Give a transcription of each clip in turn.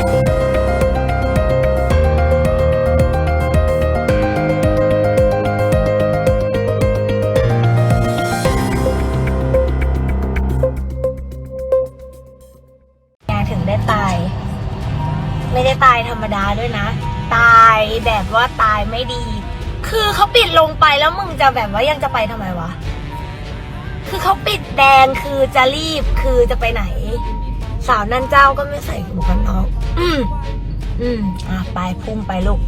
ถึงได้ตาย ไม่ได้ตายธรรมดาด้วยนะ ตายแบบว่าตายไม่ดี คือเขาปิดลงไปแล้วมึงจะแบบว่ายังจะไปทำไมวะ คือเขาปิดแดงคือจะรีบคือจะไปไหน สาวนั่นเจ้าก็ไม่ใส่หมวกกัน อืมอะไปพุ่งไปลูก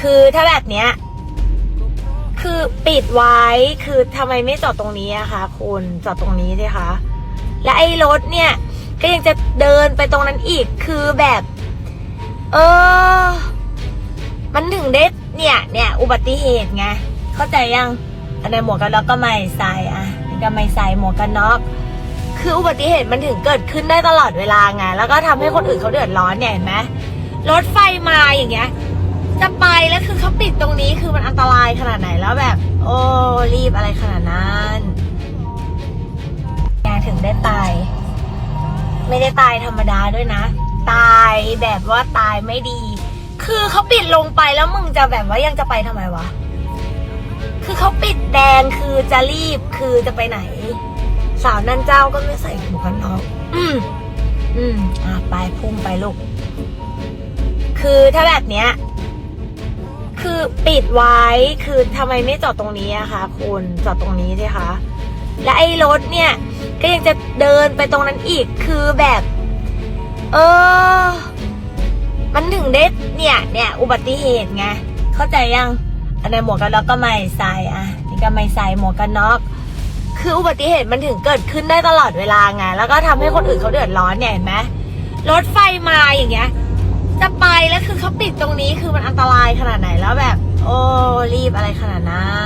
คือถ้าแบบเนี้ย คือปิดไว้คือทำไมไม่จอดตรงนี้อะคะคุณจอดตรงนี้สิคะ และไอ้รถเนี่ย ก็ยังจะเดินไปตรงนั้นอีกคือแบบ เออ มันถึงได้เนี่ย เนี่ย อุบัติเหตุไง เข้าใจยังอันในหมวกกันน็อกก็ไม่ใส่อะนี่ก็ไม่ใส่หมวกกันน็อก คืออุบัติเหตุมันถึงเกิดขึ้นได้ตลอดเวลาไงแล้วก็ทำให้คนอื่นเขาเดือดร้อนเนี่ยเห็นไหมรถไฟมาอย่างเงี้ย จะไปแล้วคือเขาปิดตรงนี้คือมันอันตรายขนาดไหนแล้วแบบ โอ้รีบอะไรขนาดนั้นไงถึงได้ตาย ไม่ได้ตายธรรมดาด้วยนะ ตายแบบว่าตายไม่ดี คือเขาปิดลงไปแล้วมึงจะแบบว่ายังจะไปทำไมวะคือเขาปิดแดงคือจะรีบคือจะไปไหน สาวนั่นเจ้าก็ไม่ใส่หมวกกันน็อกอืม อืม อะไปพุ่งไปลูก คือถ้าแบบเนี้ย คือปิดไว้ คือทำไมไม่จอดตรงนี้อะคะคุณจอดตรงนี้สิคะ และไอ้รถเนี่ย ก็ยังจะเดินไปตรงนั้นอีก คือแบบ เออ มันถึงได้เนี่ย เนี่ย อุบัติเหตุไง เข้าใจยัง อันในหมวกกันน็อกก็ไม่ใส่อะนี่ก็ไม่ใส่หมวกกันน็อก คืออุบัติเหตุมันถึงเกิดขึ้นได้ตลอดเวลาไงแล้วก็ทำให้คนอื่นเขาเดือดร้อนเนี่ยเห็นไหมรถไฟมาอย่างเงี้ย จะไปแล้วคือเขาปิดตรงนี้คือมันอันตรายขนาดไหนแล้วแบบ โอ้รีบอะไรขนาดนั้น